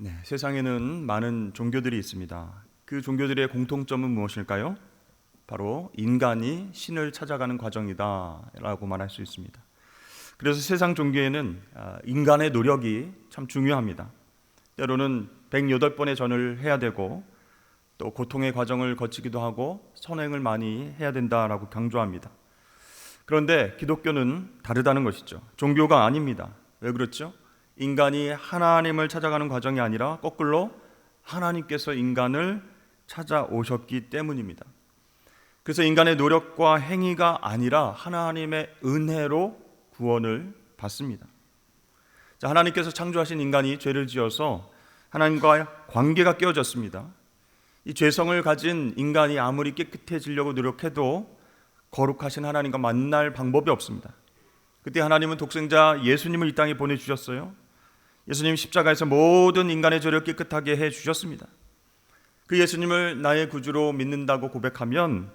네, 세상에는 많은 종교들이 있습니다. 그 종교들의 공통점은 무엇일까요? 바로 인간이 신을 찾아가는 과정이다라고 말할 수 있습니다. 그래서 세상 종교에는 아, 인간의 노력이 참 중요합니다. 때로는 108번의 전을 해야 되고 또 고통의 과정을 거치기도 하고 선행을 많이 해야 된다라고 강조합니다. 그런데 기독교는 다르다는 것이죠. 종교가 아닙니다. 왜 그렇죠? 인간이 하나님을 찾아가는 과정이 아니라 거꾸로 하나님께서 인간을 찾아오셨기 때문입니다. 그래서 인간의 노력과 행위가 아니라 하나님의 은혜로 구원을 받습니다. 자, 하나님께서 창조하신 인간이 죄를 지어서 하나님과 관계가 깨어졌습니다. 이 죄성을 가진 인간이 아무리 깨끗해지려고 노력해도 거룩하신 하나님과 만날 방법이 없습니다. 그때 하나님은 독생자 예수님을 이 땅에 보내주셨어요. 예수님 십자가에서 모든 인간의 죄를 깨끗하게 해 주셨습니다. 그 예수님을 나의 구주로 믿는다고 고백하면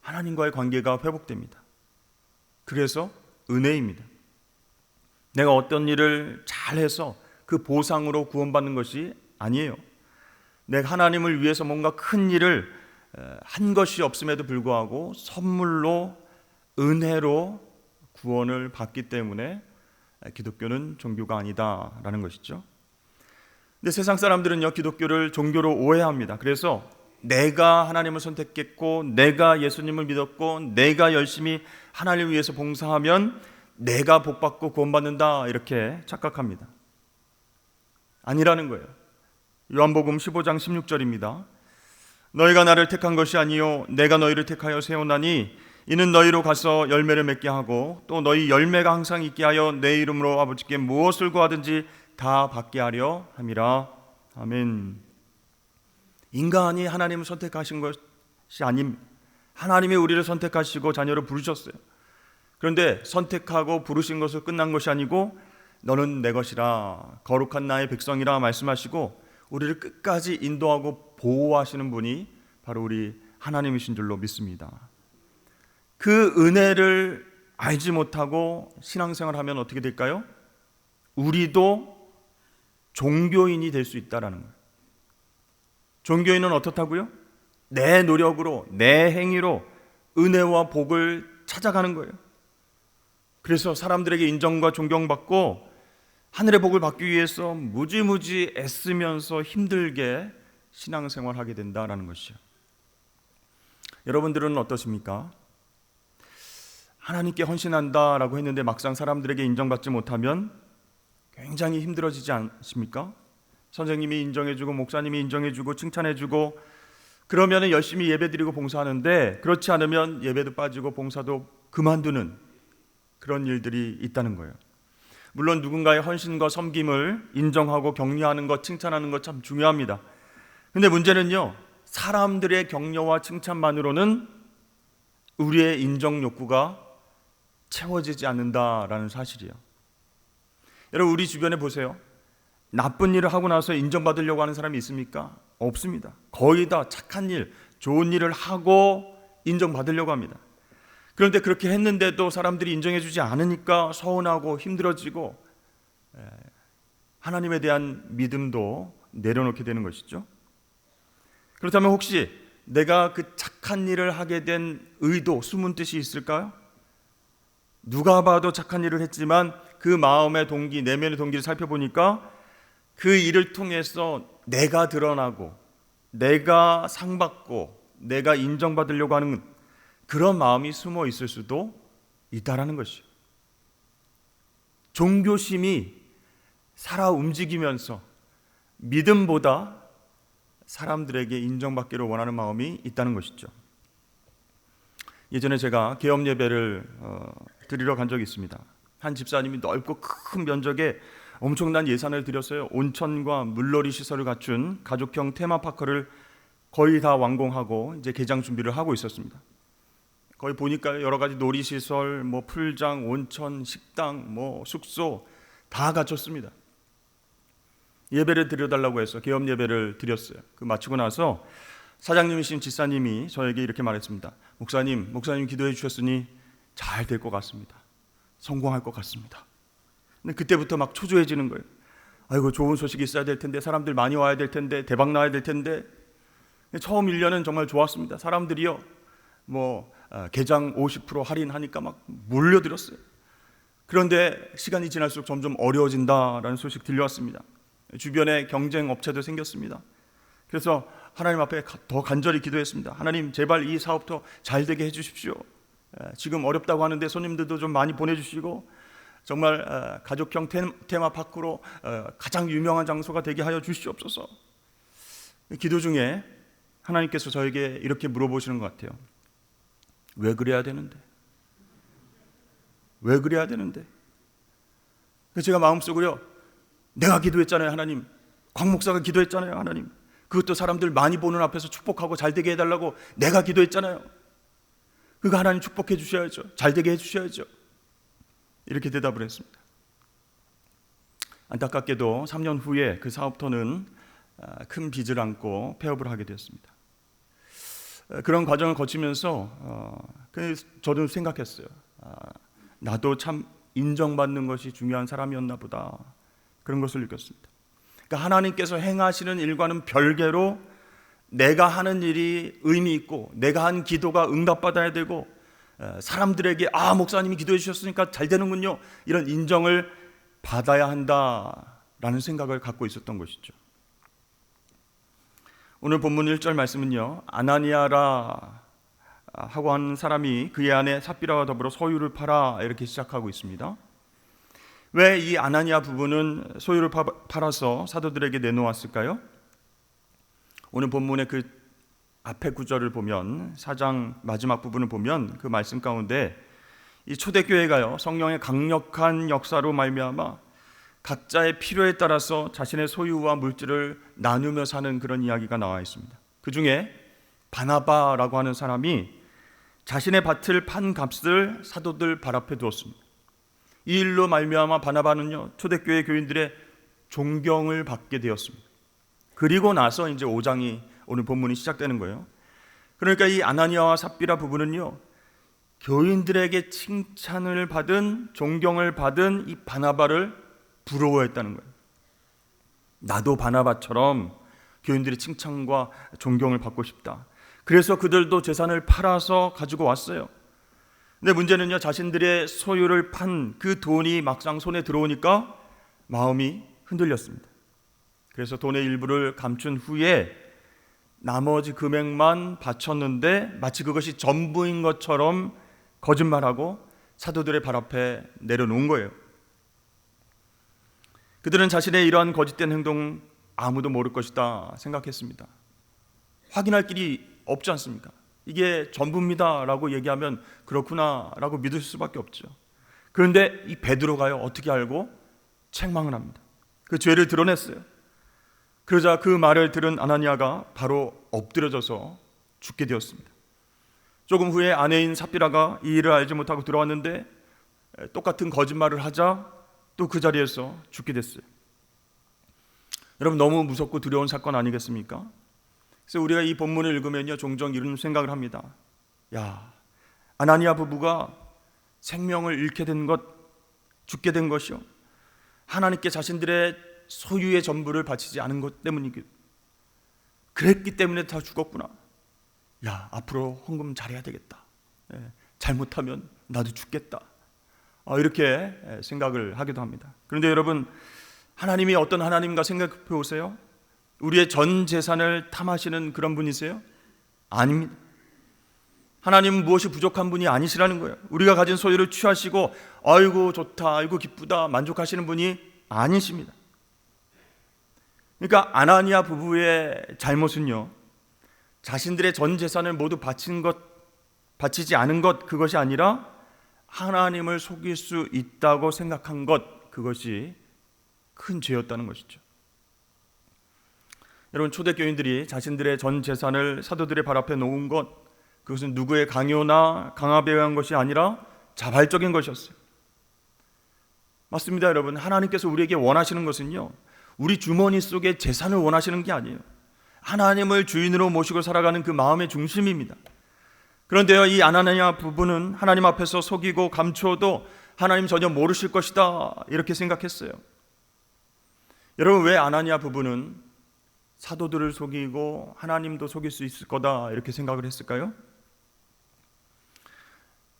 하나님과의 관계가 회복됩니다. 그래서 은혜입니다. 내가 어떤 일을 잘해서 그 보상으로 구원받는 것이 아니에요. 내가 하나님을 위해서 뭔가 큰 일을 한 것이 없음에도 불구하고 선물로 은혜로 구원을 받기 때문에 기독교는 종교가 아니다라는 것이죠. 근데 세상 사람들은요 기독교를 종교로 오해합니다. 그래서 내가 하나님을 선택했고 내가 예수님을 믿었고 내가 열심히 하나님을 위해서 봉사하면 내가 복 받고 구원 받는다 이렇게 착각합니다. 아니라는 거예요. 요한복음 15장 16절입니다. 너희가 나를 택한 것이 아니요 내가 너희를 택하여 세우나니 이는 너희로 가서 열매를 맺게 하고 또 너희 열매가 항상 있게 하여 내 이름으로 아버지께 무엇을 구하든지 다 받게 하려 함이라. 아멘. 인간이 하나님을 선택하신 것이 아님 하나님이 우리를 선택하시고 자녀를 부르셨어요. 그런데 선택하고 부르신 것을 끝난 것이 아니고 너는 내 것이라 거룩한 나의 백성이라 말씀하시고 우리를 끝까지 인도하고 보호하시는 분이 바로 우리 하나님이신 줄로 믿습니다. 그 은혜를 알지 못하고 신앙생활 하면 어떻게 될까요? 우리도 종교인이 될 수 있다라는 거예요. 종교인은 어떻다고요? 내 노력으로 내 행위로 은혜와 복을 찾아가는 거예요. 그래서 사람들에게 인정과 존경받고 하늘의 복을 받기 위해서 무지무지 애쓰면서 힘들게 신앙생활 하게 된다라는 것이요. 여러분들은 어떠십니까? 하나님께 헌신한다라고 했는데 막상 사람들에게 인정받지 못하면 굉장히 힘들어지지 않습니까? 선생님이 인정해주고 목사님이 인정해주고 칭찬해주고 그러면 열심히 예배드리고 봉사하는데 그렇지 않으면 예배도 빠지고 봉사도 그만두는 그런 일들이 있다는 거예요. 물론 누군가의 헌신과 섬김을 인정하고 격려하는 것, 칭찬하는 것 참 중요합니다. 근데 문제는요, 사람들의 격려와 칭찬만으로는 우리의 인정 욕구가 채워지지 않는다라는 사실이에요. 여러분, 우리 주변에 보세요. 나쁜 일을 하고 나서 인정받으려고 하는 사람이 있습니까? 없습니다. 거의 다 착한 일, 좋은 일을 하고 인정받으려고 합니다. 그런데 그렇게 했는데도 사람들이 인정해주지 않으니까 서운하고 힘들어지고 하나님에 대한 믿음도 내려놓게 되는 것이죠. 그렇다면 혹시 내가 그 착한 일을 하게 된 의도, 숨은 뜻이 있을까요? 누가 봐도 착한 일을 했지만 그 마음의 동기, 내면의 동기를 살펴보니까 그 일을 통해서 내가 드러나고 내가 상받고 내가 인정받으려고 하는 그런 마음이 숨어 있을 수도 있다라는 것이요. 종교심이 살아 움직이면서 믿음보다 사람들에게 인정받기를 원하는 마음이 있다는 것이죠. 예전에 제가 개업 예배를 어, 드리러 간 적이 있습니다. 한 집사님이 넓고 큰 면적에 엄청난 예산을 들였어요. 온천과 물놀이 시설을 갖춘 가족형 테마파크를 거의 다 완공하고 이제 개장 준비를 하고 있었습니다. 거기 보니까 여러 가지 놀이 시설, 뭐 풀장, 온천, 식당, 뭐 숙소 다 갖췄습니다. 예배를 드려달라고 해서 개업 예배를 드렸어요. 그 마치고 나서 사장님이신 지사님이 저에게 이렇게 말했습니다. 목사님, 목사님 기도해 주셨으니 잘 될 것 같습니다. 성공할 것 같습니다. 근데 그때부터 막 초조해지는 거예요. 아이고 좋은 소식이 있어야 될 텐데 사람들 많이 와야 될 텐데 대박 나야 될 텐데 처음 1년은 정말 좋았습니다. 사람들이요 뭐 어, 개장 50% 할인하니까 막 몰려들었어요. 그런데 시간이 지날수록 점점 어려워진다라는 소식 들려왔습니다. 주변에 경쟁 업체도 생겼습니다. 그래서 하나님 앞에 가- 더 간절히 기도했습니다. 하나님 제발 이 사업도 잘 되게 해 주십시오. 에, 지금 어렵다고 하는데 손님들도 좀 많이 보내주시고 정말 어, 가족형 테- 테마파크로 어, 가장 유명한 장소가 되게 하여 주시옵소서. 기도 중에 하나님께서 저에게 이렇게 물어보시는 것 같아요. 왜 그래야 되는데? 왜 그래야 되는데? 제가 마음속으로 내가 기도했잖아요, 하나님. 광 목사가 기도했잖아요, 하나님. 그것도 사람들 많이 보는 앞에서 축복하고 잘 되게 해달라고 내가 기도했잖아요. 그거 하나님 축복해 주셔야죠. 잘 되게 해 주셔야죠. 이렇게 대답을 했습니다. 안타깝게도 3년 후에 그 사업터는 아, 큰 빚을 안고 폐업을 하게 되었습니다. 어, 그런 과정을 거치면서 어, 그 저도 생각했어요. 아, 나도 참 인정받는 것이 중요한 사람이었나 보다 그런 것을 느꼈습니다. 그러니까 하나님께서 행하시는 일과는 별개로 내가 하는 일이 의미 있고 내가 한 기도가 응답받아야 되고 에, 사람들에게 아 목사님이 기도해 주셨으니까 잘 되는군요 이런 인정을 받아야 한다라는 생각을 갖고 있었던 것이죠. 오늘 본문 1절 말씀은요 아나니아라 하고 한 사람이 그의 아내 삽비라와 더불어 소유를 팔아 이렇게 시작하고 있습니다. 왜 이 아나니아 부부는 소유를 파- 팔아서 사도들에게 내놓았을까요? 오늘 본문의 그 앞에 구절을 보면 사장 마지막 부분을 보면 그 말씀 가운데 이 초대교회가요 성령의 강력한 역사로 말미암아 각자의 필요에 따라서 자신의 소유와 물질을 나누며 사는 그런 이야기가 나와 있습니다. 그 중에 바나바라고 하는 사람이 자신의 밭을 판 값을 사도들 발 앞에 두었습니다. 이 일로 말미암아 바나바는요 초대교회 교인들의 존경을 받게 되었습니다. 그리고 나서 이제 5장이 오늘 본문이 시작되는 거예요. 그러니까 이 아나니아와 삽비라 부부는요 교인들에게 칭찬을 받은 존경을 받은 이 바나바를 부러워했다는 거예요. 나도 바나바처럼 교인들의 칭찬과 존경을 받고 싶다. 그래서 그들도 재산을 팔아서 가지고 왔어요. 근데 문제는요, 자신들의 소유를 판 그 돈이 막상 손에 들어오니까 마음이 흔들렸습니다. 그래서 돈의 일부를 감춘 후에 나머지 금액만 바쳤는데 마치 그것이 전부인 것처럼 거짓말하고 사도들의 발 앞에 내려놓은 거예요. 그들은 자신의 이러한 거짓된 행동 아무도 모를 것이다 생각했습니다. 확인할 길이 없지 않습니까? 이게 전부입니다라고 얘기하면 그렇구나라고 믿을 수밖에 없죠. 그런데 이 베드로가요 어떻게 알고 책망을 합니다. 그 죄를 드러냈어요. 그러자 그 말을 들은 아나니아가 바로 엎드려져서 죽게 되었습니다. 조금 후에 아내인 삽비라가 이 일을 알지 못하고 들어왔는데 똑같은 거짓말을 하자 또 그 자리에서 죽게 됐어요. 여러분 너무 무섭고 두려운 사건 아니겠습니까? 그래서 우리가 이 본문을 읽으면요 종종 이런 생각을 합니다. 야 아나니아 부부가 생명을 잃게 된 것, 죽게 된 것이요 하나님께 자신들의 소유의 전부를 바치지 않은 것 때문이기. 그랬기 때문에 다 죽었구나. 야 앞으로 헌금 잘해야 되겠다. 예, 잘못하면 나도 죽겠다. 어, 이렇게 생각을 하기도 합니다. 그런데 여러분 하나님이 어떤 하나님과 생각해 보세요. 우리의 전 재산을 탐하시는 그런 분이세요? 아닙니다. 하나님은 무엇이 부족한 분이 아니시라는 거예요. 우리가 가진 소유를 취하시고 아이고 좋다, 아이고 기쁘다 만족하시는 분이 아니십니다. 그러니까 아나니아 부부의 잘못은요. 자신들의 전 재산을 모두 바친 것 바치지 않은 것 그것이 아니라 하나님을 속일 수 있다고 생각한 것 그것이 큰 죄였다는 것이죠. 여러분 초대 교인들이 자신들의 전 재산을 사도들의 발 앞에 놓은 것 그것은 누구의 강요나 강압에 의한 것이 아니라 자발적인 것이었어요. 맞습니다, 여러분. 하나님께서 우리에게 원하시는 것은요. 우리 주머니 속에 재산을 원하시는 게 아니에요. 하나님을 주인으로 모시고 살아가는 그 마음의 중심입니다. 그런데요, 이 아나니아 부부는 하나님 앞에서 속이고 감추어도 하나님 전혀 모르실 것이다 이렇게 생각했어요. 여러분 왜 아나니아 부부는 사도들을 속이고 하나님도 속일 수 있을 거다 이렇게 생각을 했을까요?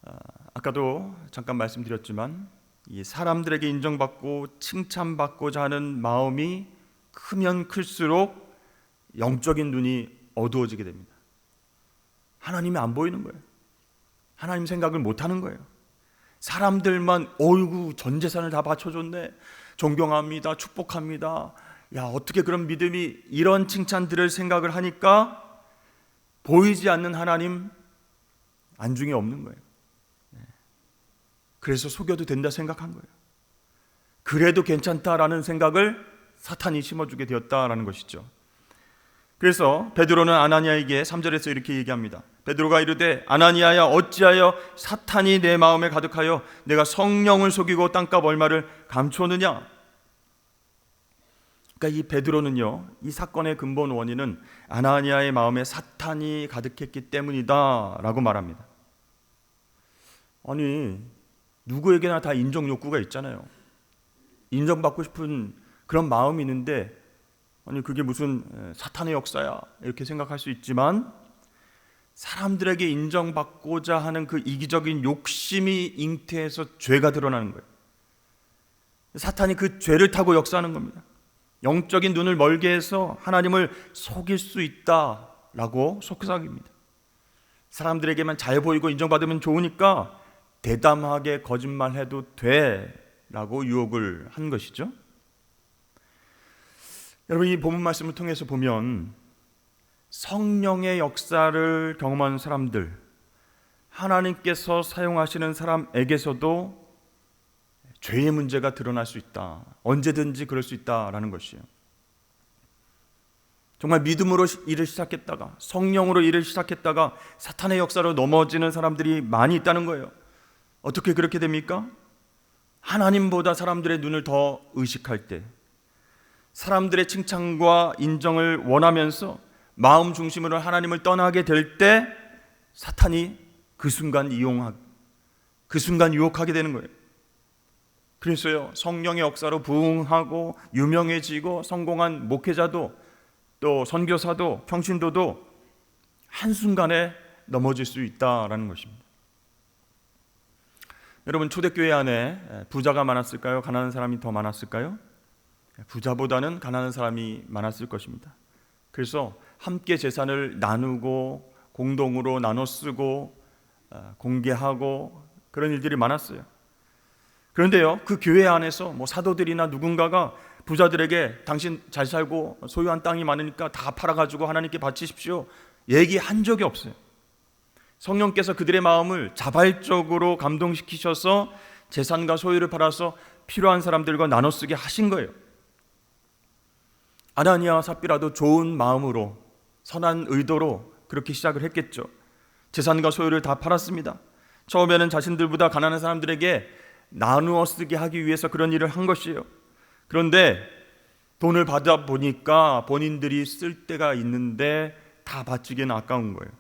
아, 아까도 잠깐 말씀드렸지만 이 사람들에게 인정받고 칭찬받고자 하는 마음이 크면 클수록 영적인 눈이 어두워지게 됩니다. 하나님이 안 보이는 거예요. 하나님 생각을 못 하는 거예요. 사람들만 어이구 전 재산을 다 바쳐줬네. 존경합니다. 축복합니다. 야 어떻게 그런 믿음이 이런 칭찬 들을 생각을 하니까 보이지 않는 하나님 안중에 없는 거예요. 네. 그래서 속여도 된다 생각한 거예요. 그래도 괜찮다라는 생각을 사탄이 심어주게 되었다라는 것이죠. 그래서 베드로는 아나니아에게 3절에서 이렇게 얘기합니다. 베드로가 이르되 아나니아야 어찌하여 사탄이 내 마음에 가득하여 내가 성령을 속이고 땅값 얼마를 감추느냐? 그러니까 이 베드로는요. 이 사건의 근본 원인은 아나니아의 마음에 사탄이 가득했기 때문이다라고 말합니다. 아니 누구에게나 다 인정 욕구가 있잖아요. 인정받고 싶은 그런 마음이 있는데 아니 그게 무슨 사탄의 역사야 이렇게 생각할 수 있지만 사람들에게 인정받고자 하는 그 이기적인 욕심이 잉태해서 죄가 드러나는 거예요. 사탄이 그 죄를 타고 역사하는 겁니다. 영적인 눈을 멀게 해서 하나님을 속일 수 있다라고 속삭입니다. 사람들에게만 잘 보이고 인정받으면 좋으니까 대담하게 거짓말해도 돼 라고 유혹을 한 것이죠. 여러분 이 본문 말씀을 통해서 보면 성령의 역사를 경험한 사람들 하나님께서 사용하시는 사람에게서도 죄의 문제가 드러날 수 있다. 언제든지 그럴 수 있다라는 것이에요. 정말 믿음으로 일을 시작했다가 성령으로 일을 시작했다가 사탄의 역사로 넘어지는 사람들이 많이 있다는 거예요. 어떻게 그렇게 됩니까? 하나님보다 사람들의 눈을 더 의식할 때, 사람들의 칭찬과 인정을 원하면서 마음 중심으로 하나님을 떠나게 될 때, 사탄이 그 순간 이용하고, 그 순간 유혹하게 되는 거예요. 그래서요, 성령의 역사로 부흥하고 유명해지고 성공한 목회자도 또 선교사도 평신도도 한 순간에 넘어질 수 있다라는 것입니다. 여러분 초대교회 안에 부자가 많았을까요? 가난한 사람이 더 많았을까요? 부자보다는 가난한 사람이 많았을 것입니다. 그래서 함께 재산을 나누고 공동으로 나눠 쓰고 어, 공개하고 그런 일들이 많았어요. 그런데요, 그 교회 안에서 뭐 사도들이나 누군가가 부자들에게 당신 잘 살고 소유한 땅이 많으니까 다 팔아가지고 하나님께 바치십시오. 얘기한 적이 없어요. 성령께서 그들의 마음을 자발적으로 감동시키셔서 재산과 소유를 팔아서 필요한 사람들과 나눠 쓰게 하신 거예요. 아나니아와 삽비라도 좋은 마음으로 선한 의도로 그렇게 시작을 했겠죠. 재산과 소유를 다 팔았습니다. 처음에는 자신들보다 가난한 사람들에게 나누어 쓰게 하기 위해서 그런 일을 한 것이에요. 그런데 돈을 받아 보니까 본인들이 쓸 때가 있는데 다 바치기는 아까운 거예요.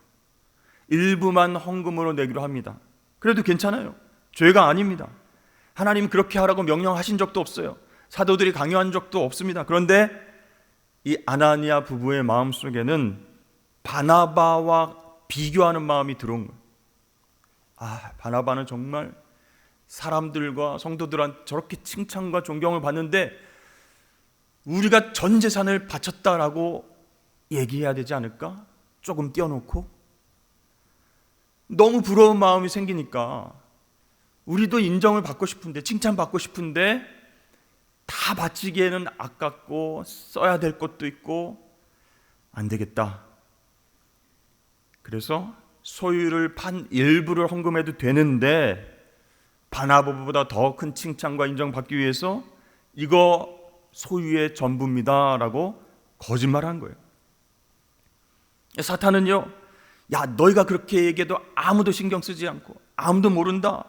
일부만 헌금으로 내기로 합니다. 그래도 괜찮아요. 죄가 아닙니다. 하나님 그렇게 하라고 명령하신 적도 없어요. 사도들이 강요한 적도 없습니다. 그런데 이 아나니아 부부의 마음 속에는 바나바와 비교하는 마음이 들어온 거예요. 아, 바나바는 정말 사람들과 성도들한테 저렇게 칭찬과 존경을 받는데 우리가 전 재산을 바쳤다라고 얘기해야 되지 않을까? 조금 띄워놓고 너무 부러운 마음이 생기니까 우리도 인정을 받고 싶은데 칭찬받고 싶은데 다 바치기에는 아깝고 써야 될 것도 있고 안 되겠다. 그래서 소유를 판 일부를 헌금해도 되는데 바나바보다 더 큰 칭찬과 인정받기 위해서 이거 소유의 전부입니다라고 거짓말한 거예요. 사탄은요, 야 너희가 그렇게 얘기해도 아무도 신경 쓰지 않고 아무도 모른다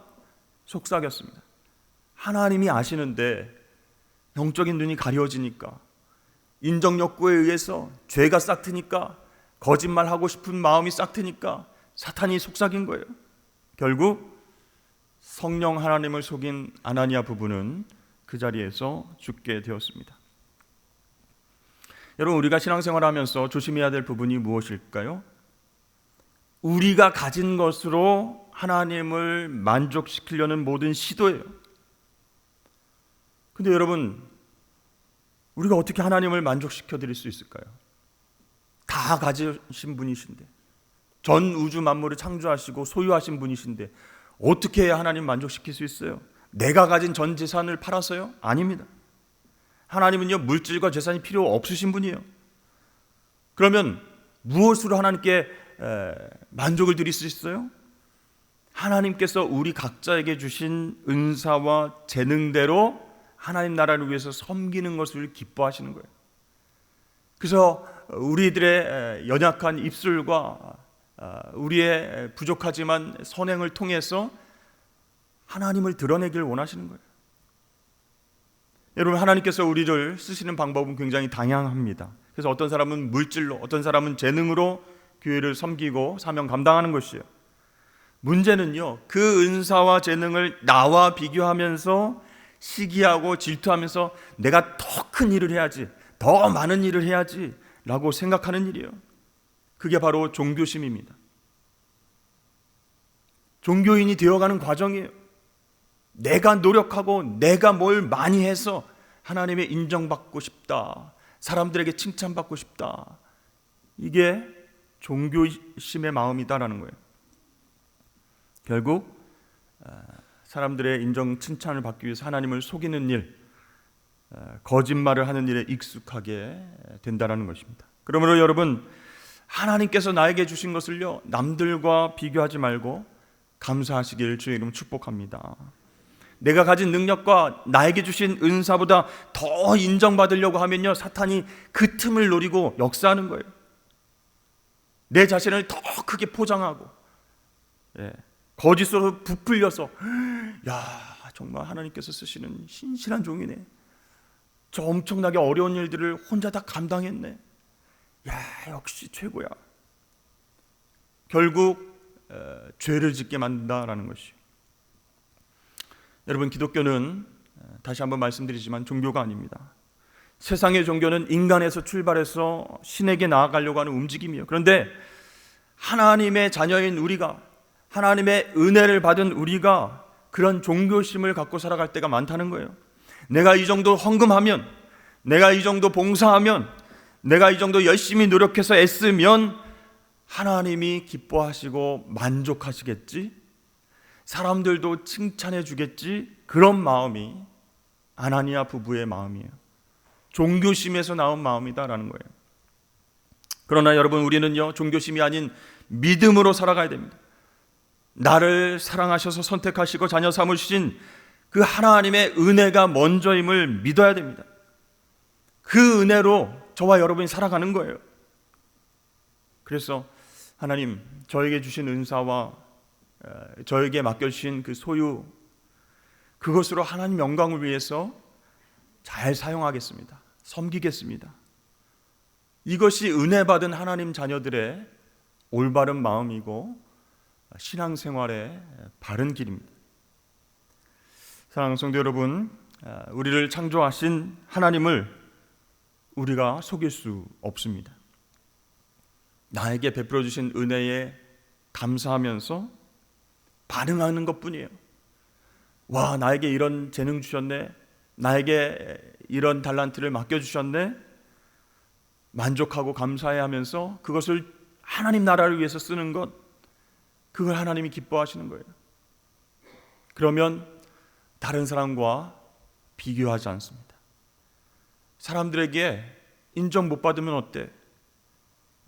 속삭였습니다. 하나님이 아시는데 영적인 눈이 가려지니까 인정 욕구에 의해서 죄가 싹트니까 거짓말하고 싶은 마음이 싹트니까 사탄이 속삭인 거예요. 결국 성령 하나님을 속인 아나니아 부부는 그 자리에서 죽게 되었습니다. 여러분 우리가 신앙생활하면서 조심해야 될 부분이 무엇일까요? 우리가 가진 것으로 하나님을 만족시키려는 모든 시도예요. 근데 여러분 우리가 어떻게 하나님을 만족시켜 드릴 수 있을까요? 다 가지신 분이신데 전 우주 만물을 창조하시고 소유하신 분이신데 어떻게 해야 하나님 만족시킬 수 있어요? 내가 가진 전 재산을 팔아서요? 아닙니다. 하나님은요 물질과 재산이 필요 없으신 분이에요. 그러면 무엇으로 하나님께 에, 만족을 드릴 수 있어요? 하나님께서 우리 각자에게 주신 은사와 재능대로 하나님 나라를 위해서 섬기는 것을 기뻐하시는 거예요. 그래서 우리들의 연약한 입술과 우리의 부족하지만 선행을 통해서 하나님을 드러내길 원하시는 거예요. 여러분 하나님께서 우리를 쓰시는 방법은 굉장히 다양합니다. 그래서 어떤 사람은 물질로, 어떤 사람은 재능으로 교회를 섬기고 사명 감당하는 것이에요. 문제는요, 그 은사와 재능을 나와 비교하면서 시기하고 질투하면서 내가 더 큰 일을 해야지, 더 많은 일을 해야지 라고 생각하는 일이에요. 그게 바로 종교심입니다. 종교인이 되어가는 과정이에요. 내가 노력하고 내가 뭘 많이 해서 하나님의 인정받고 싶다. 사람들에게 칭찬받고 싶다. 이게 종교심의 마음이다라는 거예요. 결국 아, 사람들의 인정 칭찬을 받기 위해서 하나님을 속이는 일, 아, 거짓말을 하는 일에 익숙하게 된다라는 것입니다. 그러므로 여러분 하나님께서 나에게 주신 것을요 남들과 비교하지 말고 감사하시길 주의 이름 축복합니다. 내가 가진 능력과 나에게 주신 은사보다 더 인정받으려고 하면요 사탄이 그 틈을 노리고 역사하는 거예요. 내 자신을 더 크게 포장하고 예, 거짓으로 부풀려서 야 정말 하나님께서 쓰시는 신실한 종이네. 저 엄청나게 어려운 일들을 혼자 다 감당했네. 야 역시 최고야. 결국 에, 죄를 짓게 만든다라는 것이. 여러분 기독교는 다시 한번 말씀드리지만 종교가 아닙니다. 세상의 종교는 인간에서 출발해서 신에게 나아가려고 하는 움직임이에요. 그런데 하나님의 자녀인 우리가 하나님의 은혜를 받은 우리가 그런 종교심을 갖고 살아갈 때가 많다는 거예요. 내가 이 정도 헌금하면, 내가 이 정도 봉사하면, 내가 이 정도 열심히 노력해서 애쓰면 하나님이 기뻐하시고 만족하시겠지? 사람들도 칭찬해 주겠지? 그런 마음이 아나니아 부부의 마음이에요. 종교심에서 나온 마음이다라는 거예요. 그러나 여러분 우리는요 종교심이 아닌 믿음으로 살아가야 됩니다. 나를 사랑하셔서 선택하시고 자녀 삼으신 그 하나님의 은혜가 먼저임을 믿어야 됩니다. 그 은혜로 저와 여러분이 살아가는 거예요. 그래서 하나님 저에게 주신 은사와 저에게 맡겨주신 그 소유 그것으로 하나님 영광을 위해서 잘 사용하겠습니다. 섬기겠습니다. 이것이 은혜 받은 하나님 자녀들의 올바른 마음이고 신앙생활의 바른 길입니다. 사랑하는 성도 여러분, 우리를 창조하신 하나님을 우리가 속일 수 없습니다. 나에게 베풀어 주신 은혜에 감사하면서 반응하는 것뿐이에요. 와, 나에게 이런 재능 주셨네. 나에게 이런 달란트를 맡겨 주셨네. 만족하고 감사해 하면서 그것을 하나님 나라를 위해서 쓰는 것, 그걸 하나님이 기뻐하시는 거예요. 그러면 다른 사람과 비교하지 않습니다. 사람들에게 인정 못 받으면 어때?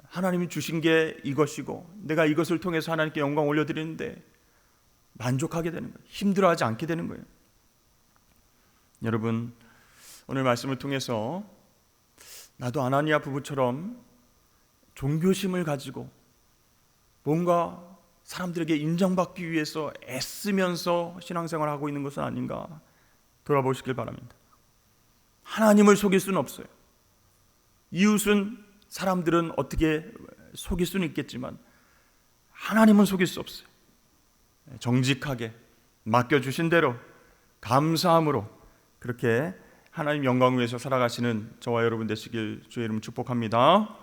하나님이 주신 게 이것이고 내가 이것을 통해서 하나님께 영광 올려드리는데 만족하게 되는 거예요. 힘들어하지 않게 되는 거예요. 여러분 오늘 말씀을 통해서 나도 아나니아 부부처럼 종교심을 가지고 뭔가 사람들에게 인정받기 위해서 애쓰면서 신앙생활을 하고 있는 것은 아닌가 돌아보시길 바랍니다. 하나님을 속일 수는 없어요. 이웃은 사람들은 어떻게 속일 수는 있겠지만 하나님은 속일 수 없어요. 정직하게 맡겨주신 대로 감사함으로 그렇게 하나님 영광 위해서 살아가시는 저와 여러분 되시길 주의 이름 축복합니다.